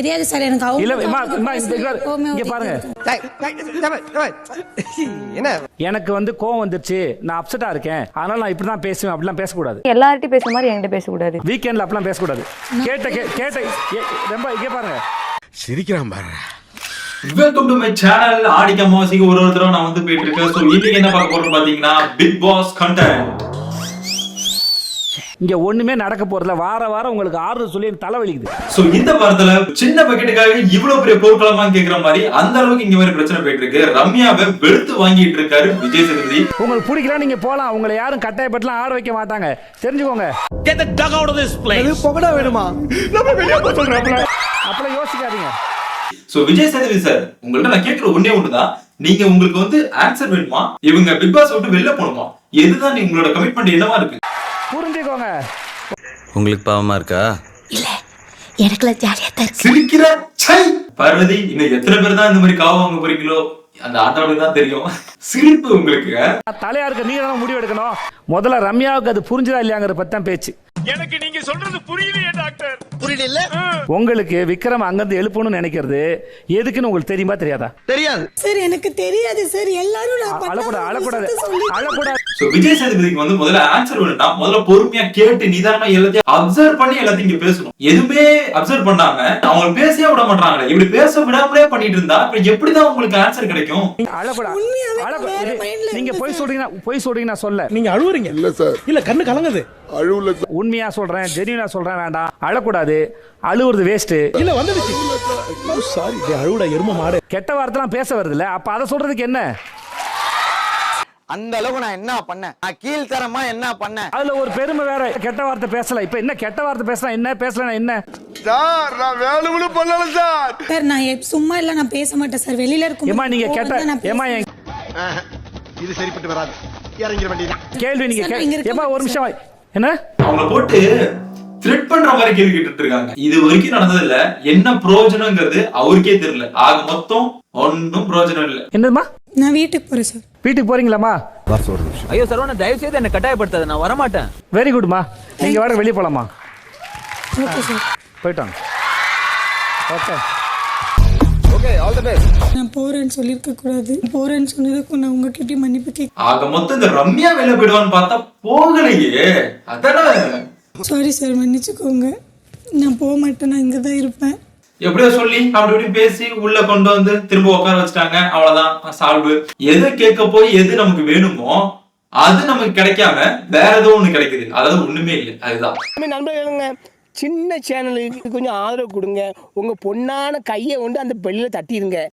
தெரியாது சார் எனக்கு அவங்க பாருங்க. என்ன? எனக்கு வந்து கோவம் வந்துருச்சு. நான் அப்செட்டா இருக்கேன். அதனால நான் இப்படி தான் பேசுவேன். அப்படிலாம் பேசக்கூடாது. எல்லார்ட்டையும் பேசுற மாதிரி என்கிட்ட பேசக்கூடாது. வீக்கெண்ட்ல அப்படிலாம் பேசக்கூடாது. கேட்ட கே- கேட்ட ரொம்ப இங்க பாருங்க. சிரிக்கிறான் பாரு வெல்கம் டு மை சேனல் ஆடிக்க அமாவாசைக்கு ஒரு ஒருத்தரும் நான் வந்து போயிட்டு இருக்கேன். ஸோ இன்னைக்கு என்ன பார்க்க போறோம் பாத்தீங்கன்னா பிக் பாஸ் கண்டென்ட் இங்க ஒண்ணுமே நடக்க போறதுல வார வாரம் உங்களுக்கு ஆறுதல் சொல்லி தலைவலிக்குது சோ இந்த வாரத்துல சின்ன பக்கெட்டுக்காக இவ்வளவு பெரிய பொருட்களமா கேக்குற மாதிரி அந்த அளவுக்கு இங்க மாதிரி பிரச்சனை போயிட்டு இருக்கு ரம்யாவை வெளுத்து வாங்கிட்டு இருக்காரு விஜய் சேதுபதி. உங்களுக்கு பிடிக்கல நீங்க போலாம். உங்களை யாரும் கட்டாயப்பட்டுலாம் ஆட வைக்க மாட்டாங்க. தெரிஞ்சுக்கோங்க. புகடா வேணுமா? அப்பெல்லாம் யோசிக்காதீங்க. சோ விஜய் சேதுபதி சார் உங்கள்ட்ட நான் கேட்கிற ஒண்ணே ஒண்ணுதான். நீங்க உங்களுக்கு வந்து ஆன்சர் வேணுமா? இவங்க பிக் பாஸ் விட்டு வெளில போகணுமா எதுதான் நீ உங்களோட கமிட்மெண்ட் என்னவா இருக்கு? புரிஞ்சுக்கோங்க. உங்களுக்கு பாவமா இருக்கா? எனக்குலாம் ஜாலியா தான் இருக்கு. சிரிக்கிற சை! பார்வதி இன்னும் எத்தனை பேர் தான் இந்த மாதிரி காவ வாங்க போறீங்களோ? அந்த ஆட்டோவுக்கு தான் தெரியும். சிரிப்பு உங்களுக்கு. தலையா இருக்க நீங்க தான் முடிவு எடுக்கணும். முதல்ல ரம்யாவுக்கு அது புரிஞ்சுதா இல்லையாங்கிற பத்தி தான் பேச்சு புரியல உங்களுக்கு விக்ரம் அங்கிருந்து எழுப்பணும்னு நினைக்கிறது எதுக்குன்னு உங்களுக்கு தெரியுமா தெரியாதா? தெரியாது. சார் எனக்கு தெரியாது சார். எல்லாரும் அழக்கூடாது அழக்கூடாது அழக்கூடாது. சோ விஜய் சேதுபதிக்கு வந்து முதல்ல ஆன்சர் வேணும்னா முதல்ல பொறுமையா கேட்டு நிதானமா எல்லாத்தையும் அப்சர்வ் பண்ணி எல்லாத்தையும் இங்க பேசணும். எதுவுமே அப்சர்வ் பண்ணாம அவங்க பேசவே விட மாட்டாங்களே இப்படி பேச விடாமலே பண்ணிட்டு இருந்தா அப்புறம் எப்படிதான் உங்களுக்கு ஆன்சர் கிடைக்கும்? நீங்க பொய். சொல்றீங்கன்னா பொய் சொல்றீங்கன்னா சொல்ல. நீங்க அழுவுறீங்க. இல்ல சார். இல்ல கண்ணு கலங்குது. உண்மையா சொல்றேன் ஜெனியூனா சொல்றேன் வேண்டாம். அழக்கூடாது. அழுவுறது வேஸ்ட் இல்ல வந்துடுச்சு. சாரி. அழுவுடா எரும மாடு. கெட்ட வார்த்தைலாம் பேச வருது இல்ல அப்ப அதை சொல்றதுக்கு என்ன? அந்த அளவுக்கு நான் என்ன பண்ணேன்? நான் கீழ்த்தரமா என்ன பண்ணேன்? அதுல ஒரு பெருமை வேற கெட்ட வார்த்தை பேசல. இப்ப என்ன கெட்ட வார்த்தை பேசலாம் என்ன பேசலாம் என்ன? சார் நான் வேணும்னு பண்ணல சார். சார் நான் சும்மா இல்ல நான் பேச மாட்டேன் சார். வெளியில இருக்கும் ஏமா நீங்க கெட்ட ஏமா இது சரிப்பட்டு வராது. இறங்கிட வேண்டியது கேள்வி நீங்க ஏமா ஒரு நிமிஷம் வா. என்ன? அவங்கள போட்டு த்ரெட் பண்ற மாதிரி கேள்வி கேட்டுட்டு இருக்காங்க இது வரைக்கும் நடந்தது இல்ல என்ன பிரயோஜனங்கிறது அவருக்கே தெரியல. ஆக மொத்தம் ஒன்னும் பிரயோஜனம் இல்ல. என்னதுமா நான் வீட்டுக்கு போறேன் சார் வீட்டுக்கு போறீங்களாமா ஐயோ சரவணா தயவு செய்து என்ன கட்டாயப்படுத்தாத நான் வரமாட்டேன். வெரி குட்மா நீங்க வாட வெளியே போலாமா ஓகே சார் போயிட்டாங்க. ஓகே நான் போறேன்னு சொல்லியிருக்க கூடாது. போறேன்னு சொன்னதுக்கும் நான் உங்ககிட்டயும் மன்னிப்பு கேட்க ஆக மொத்தம் இந்த ரம்யா வெளில போயிடுவான்னு பார்த்தா போகலையே. அதானே? சாரி சார் மன்னிச்சுக்கோங்க. நான் போக மாட்டேன் நான் இங்க தான் இருப்பேன். எப்படியோ சொல்லி அப்படி இப்படி பேசி உள்ள கொண்டு வந்து திரும்ப உட்கார வச்சுட்டாங்க. அவ்வளவுதான். சால்வு. எது கேட்க போய் எது நமக்கு வேணுமோ அது நமக்கு கிடைக்காம வேற ஏதோ ஒண்ணு கிடைக்குது அதாவது ஒண்ணுமே இல்லை. அதுதான். நண்பர்களுங்க சின்ன சேனலுக்கு கொஞ்சம் ஆதரவு கொடுங்க. உங்க பொண்ணான கையை கொண்டு அந்த பெல்லில் தட்டிடுங்க.